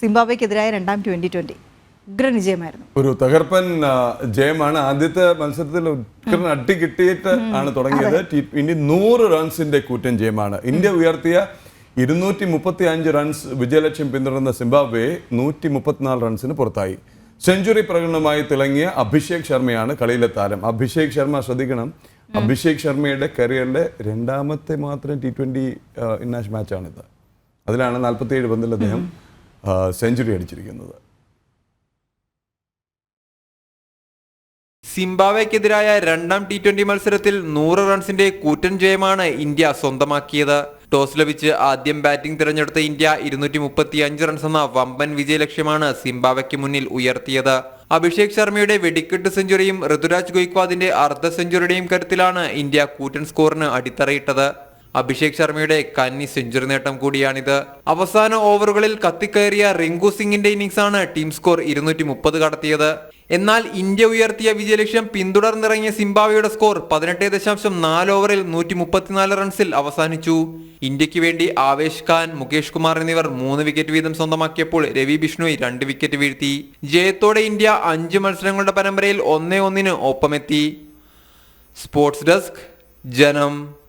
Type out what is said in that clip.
സിംബാബ്വേക്കെതിരായ രണ്ടാം twenty twenty ഉഗ്രൻ വിജയമായിരുന്നു. ഒരു തകർപ്പൻ ജയമാണ് ആദ്യത്തെ മത്സരത്തിൽ ഉഗ്രൻ അട്ടി കിട്ടിയിട്ട് ആണ് തുടങ്ങിയത്. ഇനി ട്വന്റി നൂറ് റൺസിന്റെ കൂറ്റൻ ജയമാണ്. ഇന്ത്യ ഉയർത്തിയ ഇരുന്നൂറ്റി മുപ്പത്തി അഞ്ച് റൺസ് വിജയലക്ഷ്യം പിന്തുടർന്ന സിംബാബ്വെ നൂറ്റി മുപ്പത്തിനാല് റൺസിന് പുറത്തായി. സെഞ്ചുറി പ്രകടനമായി തിളങ്ങിയ അഭിഷേക് ശർമ്മയാണ് കളിയിലെ താരം. അഭിഷേക് ശർമ്മ ശ്രദ്ധിക്കണം. അഭിഷേക് ശർമ്മയുടെ കരിയറിലെ രണ്ടാമത്തെ മാത്രം ടി ട്വന്റി ഇന്നാഷ് മാച്ചാണിത്. അതിലാണ് നാൽപ്പത്തിയേഴ് പന്തിൽ അദ്ദേഹം സെഞ്ചുറി അടിച്ചിരിക്കുന്നത്. സിംബാവയ്ക്കെതിരായ രണ്ടാം ടി ട്വന്റി മത്സരത്തിൽ നൂറ് റൺസിന്റെ കൂറ്റൻ ജയമാണ് ഇന്ത്യ സ്വന്തമാക്കിയത്. ടോസ് ലഭിച്ച് ആദ്യം ബാറ്റിംഗ് തിരഞ്ഞെടുത്ത ഇന്ത്യ ഇരുന്നൂറ്റി മുപ്പത്തി അഞ്ച് റൺസ് എന്ന വമ്പൻ വിജയലക്ഷ്യമാണ് സിംബാവയ്ക്ക് മുന്നിൽ ഉയർത്തിയത്. അഭിഷേക് ശർമ്മയുടെ വെടിക്കെട്ട് സെഞ്ചുറിയും ഋതുരാജ് ഗൊയ്ക്വാദിന്റെ അർദ്ധ സെഞ്ചുറിയുടെയും കരുത്തിലാണ് ഇന്ത്യ കൂറ്റൻ സ്കോറിന് അടിത്തറയിട്ടത്. അഭിഷേക് ശർമ്മയുടെ കന്നി സെഞ്ചുറി നേട്ടം കൂടിയാണിത്. അവസാന ഓവറുകളിൽ കത്തിക്കയറിയ റിങ്കു സിംഗിന്റെ ആണ് ടീം സ്കോർ ഇരുന്നൂറ്റി മുപ്പത് കടത്തിയത്. എന്നാൽ ഇന്ത്യ ഉയർത്തിയ വിജയലക്ഷ്യം പിന്തുടർന്നിറങ്ങിയ സിംബാബ്വെയുടെ സ്കോർ പതിനെട്ട് ദശാംശം നാല് ഓവറിൽ നൂറ്റി മുപ്പത്തിനാല് റൺസിൽ അവസാനിച്ചു. ഇന്ത്യയ്ക്ക് വേണ്ടി ആവേശ് ഖാൻ മുകേഷ് കുമാർ എന്നിവർ മൂന്ന് വിക്കറ്റ് വീതം സ്വന്തമാക്കിയപ്പോൾ രവി ബിഷ്ണോയി രണ്ട് വിക്കറ്റ് വീഴ്ത്തി. ജയത്തോടെ ഇന്ത്യ അഞ്ച് മത്സരങ്ങളുടെ പരമ്പരയിൽ ഒന്നേ ഒന്നിന് ഒപ്പമെത്തി. സ്പോർട്സ് ഡെസ്ക് ജനം